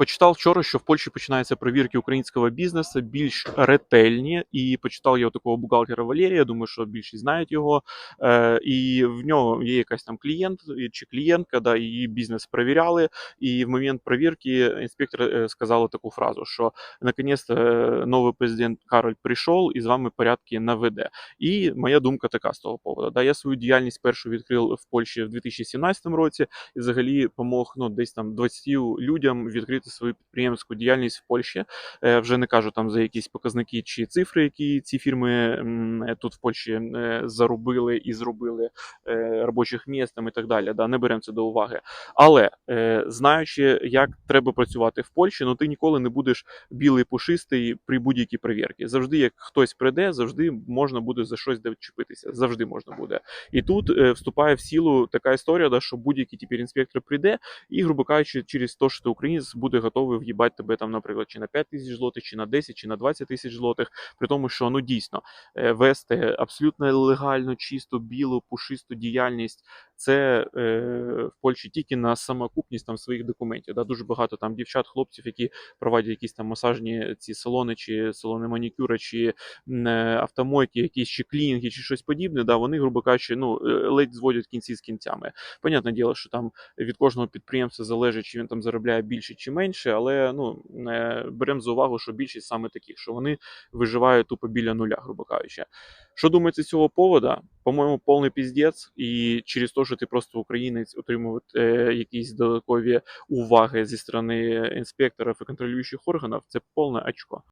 Почитав вчора, що в Польщі починаються перевірки українського бізнесу більш ретельні, і почитав я такого бухгалтера Валерія. Думаю, що більшість знають його. Е, і в нього є якась там клієнт чи клієнтка, да, її бізнес перевіряли. І в момент перевірки інспектор е, сказали таку фразу, що наконець-то е, новий президент Кароль прийшов і з вами порядки наведе. І моя думка така з того поводу. Да, я свою діяльність першу відкрив в Польщі в 2017 році і взагалі помог ну, десь там 20 людям відкрити свою підприємську діяльність в Польщі. Е, вже не кажу там за якісь показники чи цифри, які ці фірми е, тут в Польщі е, заробили і зробили робочих місць і так далі. Да, не беремо це до уваги. Але знаючи, як треба працювати в Польщі, ну ти ніколи не будеш білий пушистий при будь-якій перевірці. Завжди, як хтось прийде, завжди можна буде за щось дочепитися. Завжди можна буде. І тут вступає в силу така історія, да, що будь-який тепер інспектор прийде, і, грубо кажучи, через те, що ти українець буде готовий в'їбати тебе там, наприклад, чи на 5 тисяч злотих, чи на 10, чи на 20 тисяч злотих, при тому, що ну дійсно е, вести абсолютно легально, чисту, білу, пушисту діяльність. Це е, Польщі тільки на самокупність там своїх документів. Да, дуже багато там дівчат, хлопців, які проводять якісь там масажні ці салони, чи салони манікюра, чи е, автомойки, якісь чи клінінги, чи щось подібне. Да, вони, грубо кажучи, ну е, ледь зводять кінці з кінцями. Понятне діло, що там від кожного підприємства залежить, чи він там заробляє більше чи менше, але ну е, беремо за увагу, що більшість саме таких, що вони виживають тупо біля нуля, грубо кажучи. Що думається з цього повода? По-моєму, повний піздець, і через те, що ти просто українець отримувати е, якісь додаткові уваги зі сторони інспекторів і контролюючих органів, це повне очко.